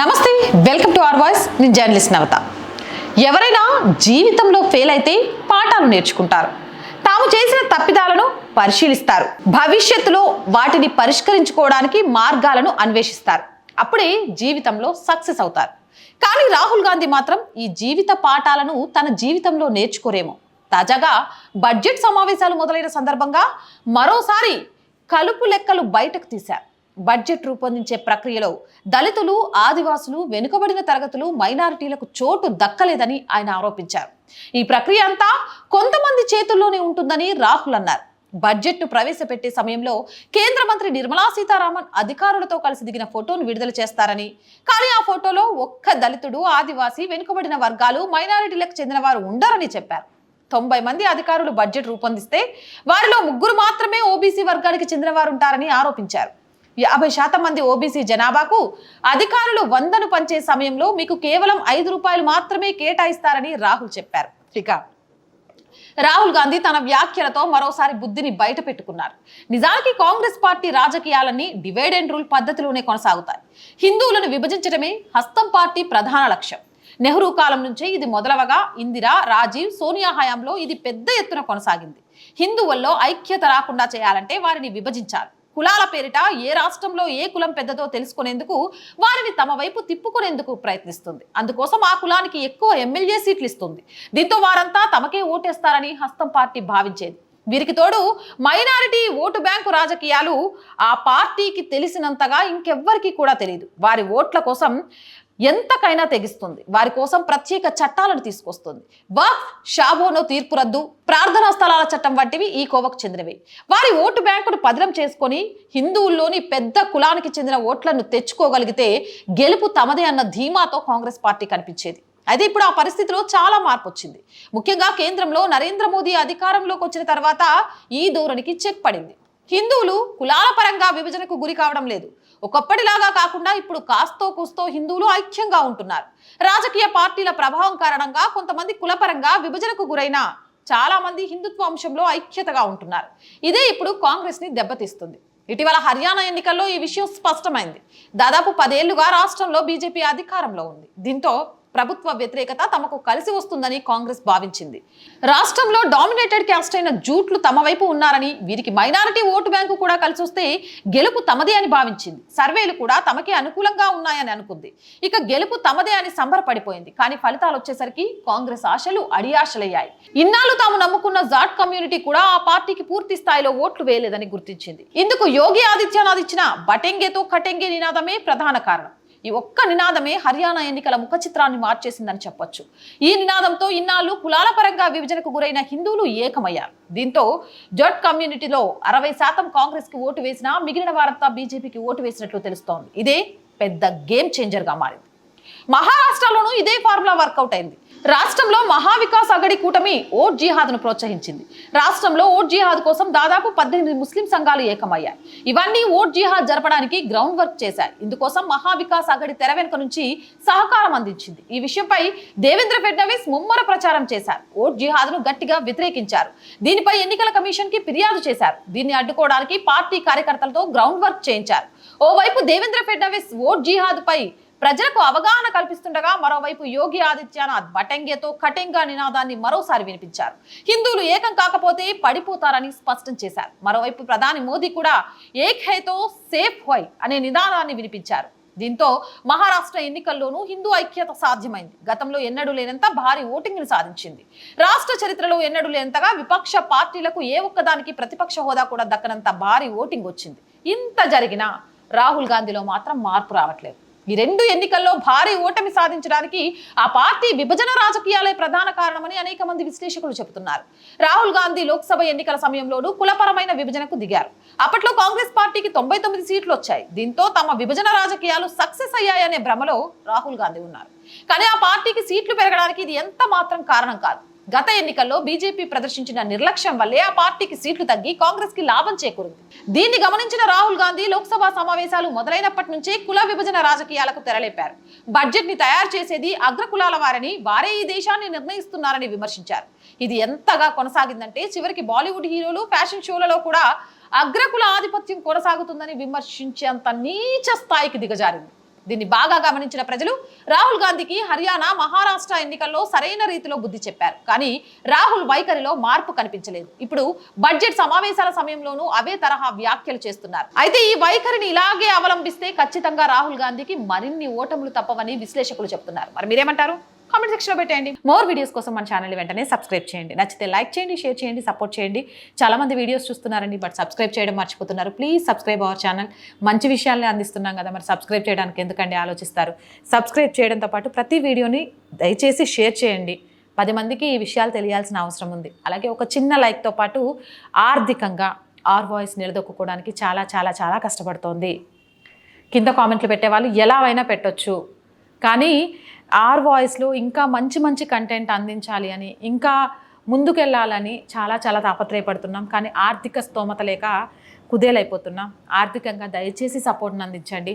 నమస్తే welcome to R voice. నేను journalist నవత. ఎవరైనా జీవితంలో ఫెయిల్ అయితే పాఠాలు నేర్చుకుంటారు. తాము చేసిన తప్పిదాలను పరిశీలిస్తారు. భవిష్యత్తులో వాటిని పరిష్కరించుకోవడానికి మార్గాలను అన్వేషిస్తారు. అప్పుడే జీవితంలో సక్సెస్ అవుతారు. కానీ రాహుల్ గాంధీ మాత్రం ఈ జీవిత పాఠాలను తన జీవితంలో నేర్చుకోరేమో. తాజాగా బడ్జెట్ సమావేశాలు మొదలైన సందర్భంగా మరోసారి కలుపు లెక్కలు బయటకు తీశారు. బడ్జెట్ రూపొందించే ప్రక్రియలో దళితులు ఆదివాసులు వెనుకబడిన తరగతులు మైనారిటీలకు చోటు దక్కలేదని ఆయన ఆరోపించారు. ఈ ప్రక్రియ అంతా కొంతమంది చేతుల్లోనే ఉంటుందని రాహుల్ అన్నారు. బడ్జెట్ను ప్రవేశపెట్టే సమయంలో కేంద్ర మంత్రి నిర్మలా సీతారామన్ అధికారులతో కలిసి దిగిన ఫోటోను విడుదల చేస్తారని. కానీ ఆ ఫోటోలో ఒక్క దళితుడు ఆదివాసీ వెనుకబడిన వర్గాలు మైనారిటీలకు చెందిన వారు ఉండరని చెప్పారు. తొంభై మంది అధికారులు బడ్జెట్ రూపొందిస్తే వారిలో ముగ్గురు మాత్రమే ఓబీసీ వర్గానికి చెందిన వారు ఉంటారని ఆరోపించారు. యాభై శాతం మంది ఓబీసీ జనాభాకు అధికారులు వందను పంచే సమయంలో మీకు కేవలం ఐదు రూపాయలు మాత్రమే కేటాయిస్తారని రాహుల్ చెప్పారు. ఇక రాహుల్ గాంధీ తన వ్యాఖ్యలతో మరోసారి బుద్ధిని బయట పెట్టుకున్నారు. నిజానికి కాంగ్రెస్ పార్టీ రాజకీయాలన్నీ డివైడ్ అండ్ రూల్ పద్ధతిలోనే కొనసాగుతాయి. హిందువులను విభజించడమే హస్తం పార్టీ ప్రధాన లక్ష్యం. నెహ్రూ కాలం నుంచే ఇది మొదలవగా ఇందిరా రాజీవ్ సోనియా హయాంలో ఇది పెద్ద ఎత్తున కొనసాగింది. హిందువుల్లో ఐక్యత రాకుండా చేయాలంటే వారిని విభజించాలి. కులాల పేరిట ఏ రాష్ట్రంలో ఏ కులం పెద్దదో తెలుసుకునేందుకు వారిని తమ వైపు తిప్పుకునేందుకు ప్రయత్నిస్తుంది. అందుకోసం ఆ కులానికి ఎక్కువ ఎమ్మెల్యే సీట్లు ఇస్తుంది. దీంతో వారంతా తమకే ఓటేస్తారని హస్తం పార్టీ భావించేది. వీరికి తోడు మైనారిటీ ఓటు బ్యాంకు రాజకీయాలు ఆ పార్టీకి తెలిసినంతగా ఇంకెవ్వరికి కూడా తెలియదు వారి ఓట్ల కోసం ఎంతకైనా తెగిస్తుంది. వారి కోసం ప్రత్యేక చట్టాలను తీసుకొస్తుంది. వక్ఫ్ షాబోనో తీర్పు రద్దు ప్రార్థనా స్థలాల చట్టం వంటివి ఈ కోవకు చెందినవి. వారి ఓటు బ్యాంకును పదిలం చేసుకొని హిందువుల్లోని పెద్ద కులానికి చెందిన ఓట్లను తెచ్చుకోగలిగితే గెలుపు తమదే అన్న ధీమాతో కాంగ్రెస్ పార్టీ కనిపించేది. అయితే ఇప్పుడు ఆ పరిస్థితిలో చాలా మార్పు వచ్చింది. ముఖ్యంగా కేంద్రంలో నరేంద్ర మోదీ అధికారంలోకి వచ్చిన తర్వాత ఈ ధోరణికి చెక్ పడింది. హిందువులు కులాల పరంగా విభజనకు గురి కావడం లేదు. ఒకప్పటిలాగా కాకుండా ఇప్పుడు కాస్తో కూస్తో హిందువులు ఐక్యంగా ఉంటున్నారు. రాజకీయ పార్టీల ప్రభావం కారణంగా కొంతమంది కులపరంగా విభజనకు గురైన చాలా మంది హిందుత్వ అంశంలో ఐక్యతగా ఉంటున్నారు. ఇదే ఇప్పుడు కాంగ్రెస్ని దెబ్బతీస్తుంది. ఇటీవల హర్యానా ఎన్నికల్లో ఈ విషయం స్పష్టమైంది. దాదాపు పదేళ్ళుగా రాష్ట్రంలో బీజేపీ అధికారంలో ఉంది. దీంతో ప్రభుత్వ వ్యతిరేకత తమకు కలిసి వస్తుందని కాంగ్రెస్ భావించింది. రాష్ట్రంలో డామినేటెడ్ క్యాస్ట్ అయిన జూట్లు తమ వైపు ఉన్నారని వీరికి మైనారిటీ ఓటు బ్యాంకు కూడా కలిసి వస్తే గెలుపు తమదే అని భావించింది. సర్వేలు కూడా తమకే అనుకూలంగా ఉన్నాయని అనుకుంది. ఇక గెలుపు తమదే అని సంబరపడిపోయింది. కానీ ఫలితాలు వచ్చేసరికి కాంగ్రెస్ ఆశలు అడియాశలయ్యాయి. ఇన్నాళ్ళు తాము నమ్ముకున్న జాట్ కమ్యూనిటీ కూడా ఆ పార్టీకి పూర్తి స్థాయిలో ఓట్లు వేయలేదని గుర్తించింది. ఇందుకు యోగి ఆదిత్యనాథ్ ఇచ్చిన బటెంగేతో కటెంగే నినాదమే ప్రధాన కారణం. ఈ ఒక్క నినాదమే హర్యానా ఎన్నికల ముఖ చిత్రాన్ని మార్చేసిందని చెప్పొచ్చు. ఈ నినాదంతో ఇన్నాళ్ళు కులాల పరంగా విభజనకు గురైన హిందువులు ఏకమయ్యారు. దీంతో జట్ కమ్యూనిటీలో అరవై శాతం కాంగ్రెస్కి ఓటు వేసినా మిగిలిన వారంతా బీజేపీకి ఓటు వేసినట్లు తెలుస్తోంది. ఇదే పెద్ద గేమ్ చేంజర్గా మారింది. మహారాష్ట్రలోనూ ఇదే ఫార్ములా వర్కౌట్ అయింది. రాష్ట్రంలో మహావికాస్ అగడి కూటమి ఓట్ జిహాద్ను ప్రోత్సహించింది. రాష్ట్రంలో ఓట్ జిహాద్ కోసం దాదాపు పద్దెనిమిది ముస్లిం సంఘాలు ఏకమయ్యాయి. ఇవన్నీ ఓట్ జిహాద్ జరపడానికి గ్రౌండ్ వర్క్ చేశాయి. ఇందుకోసం మహావికాస్ అగడి తెర వెనుక నుంచి సహకారం అందించింది. ఈ విషయంపై దేవేంద్ర ఫడ్నవీస్ ముమ్మర ప్రచారం చేశారు. ఓట్ జిహాద్ను గట్టిగా వ్యతిరేకించారు. దీనిపై ఎన్నికల కమిషన్కి ఫిర్యాదు చేశారు. దీన్ని అడ్డుకోవడానికి పార్టీ కార్యకర్తలతో గ్రౌండ్ వర్క్ చేయించారు. ఓవైపు దేవేంద్ర ఫడ్నవీస్ ఓట్ జిహాద్ పై ప్రజలకు అవగాహన కల్పిస్తుండగా మరోవైపు యోగి ఆదిత్యనాథ్ బటంగేతో కటెంగా నినాదాన్ని మరోసారి వినిపించారు. హిందువులు ఏకం కాకపోతే పడిపోతారని స్పష్టం చేశారు. మరోవైపు ప్రధాని మోదీ కూడా ఏక్ హైతో సేఫ్ హై అనే నినాదాన్ని వినిపించారు. దీంతో మహారాష్ట్ర ఎన్నికల్లోనూ హిందూ ఐక్యత సాధ్యమైంది. గతంలో ఎన్నడూ లేనంత భారీ ఓటింగ్ను సాధించింది. రాష్ట్ర చరిత్రలో ఎన్నడూ లేనంతగా విపక్ష పార్టీలకు ఏ ఒక్కదానికి ప్రతిపక్ష హోదా కూడా దక్కనంత భారీ ఓటింగ్ వచ్చింది. ఇంత జరిగినా రాహుల్ గాంధీలో మాత్రం మార్పు రావట్లేదు. ఈ రెండు ఎన్నికల్లో భారీ ఓటమి సాధించడానికి ఆ పార్టీ విభజన రాజకీయాలే ప్రధాన కారణమని అనేక మంది విశ్లేషకులు చెబుతున్నారు. రాహుల్ గాంధీ లోక్సభ ఎన్నికల సమయంలోనూ కులపరమైన విభజనకు దిగారు. అప్పట్లో కాంగ్రెస్ పార్టీకి తొంభై తొమ్మిది సీట్లు వచ్చాయి దీంతో తమ విభజన రాజకీయాలు సక్సెస్ అయ్యాయనే భ్రమలో రాహుల్ గాంధీ ఉన్నారు. కానీ ఆ పార్టీకి సీట్లు పెరగడానికి ఇది ఎంత మాత్రం కారణం కాదు. గత ఎన్నికల్లో బీజేపీ ప్రదర్శించిన నిర్లక్ష్యం వల్లే ఆ పార్టీకి సీట్లు తగ్గి కాంగ్రెస్కి లాభం చేకూరింది. దీన్ని గమనించిన రాహుల్ గాంధీ లోక్సభ సమావేశాలు మొదలైనప్పటి నుంచే కుల విభజన రాజకీయాలకు తెరలేపారు. బడ్జెట్ని తయారు చేసేది అగ్రకులాల వారని వారే ఈ దేశాన్ని నిర్ణయిస్తున్నారని విమర్శించారు. ఇది ఎంతగా కొనసాగిందంటే చివరికి బాలీవుడ్ హీరోలు ఫ్యాషన్ షోలలో కూడా అగ్రకుల ఆధిపత్యం కొనసాగుతుందని విమర్శించేంత నీచ స్థాయికి దిగజారింది. దీన్ని బాగా గమనించిన ప్రజలు రాహుల్ గాంధీకి హర్యానా మహారాష్ట్ర ఎన్నికల్లో సరైన రీతిలో బుద్ధి చెప్పారు. కానీ రాహుల్ వైఖరిలో మార్పు కనిపించలేదు. ఇప్పుడు బడ్జెట్ సమావేశాల సమయంలోనూ అవే తరహా వ్యాఖ్యలు చేస్తున్నారు. అయితే ఈ వైఖరిని ఇలాగే అవలంబిస్తే ఖచ్చితంగా రాహుల్ గాంధీకి మరిన్ని ఓటములు తప్పవని విశ్లేషకులు చెప్తున్నారు. మరి మీరేమంటారు? కామెంట్ సెక్షన్లో పెట్టేయండి. మోర్ వీడియోస్ కోసం మన ఛానల్ వెంటనే సబ్స్క్రైబ్ చేయండి. నచ్చితే లైక్ చేయండి షేర్ చేయండి సపోర్ట్ చేయండి. చాలా మంది వీడియోస్ చూస్తున్నారండి బట్ సబ్స్క్రైబ్ చేయడం మర్చిపోతున్నారు. ప్లీజ్ సబ్స్క్రైబ్ అవర్ ఛానల్ మంచి విషయాలనే అందిస్తున్నాం కదా మరి సబ్స్క్రైబ్ చేయడానికి ఎందుకండి ఆలోచిస్తారు? సబ్స్క్రైబ్ చేయడంతో పాటు ప్రతి వీడియోని దయచేసి షేర్ చేయండి. పది మందికి ఈ విషయాలు తెలియాల్సిన అవసరం ఉంది. అలాగే ఒక చిన్న లైక్తో పాటు ఆర్థికంగా ఆర్ వాయిస్ నిలదొక్కుకోవడానికి చాలా చాలా చాలా కష్టపడుతోంది. కింద కామెంట్లు పెట్టేవాళ్ళు ఎలా అయినా పెట్టొచ్చు. కానీ ఆర్ వాయిస్లో ఇంకా మంచి మంచి కంటెంట్ అందించాలి అని ఇంకా ముందుకెళ్ళాలని చాలా చాలా తాపత్రయపడుతున్నాం. కానీ ఆర్థిక స్తోమత లేక కుదేలైపోతున్నాం. ఆర్థికంగా దయచేసి సపోర్ట్ని అందించండి.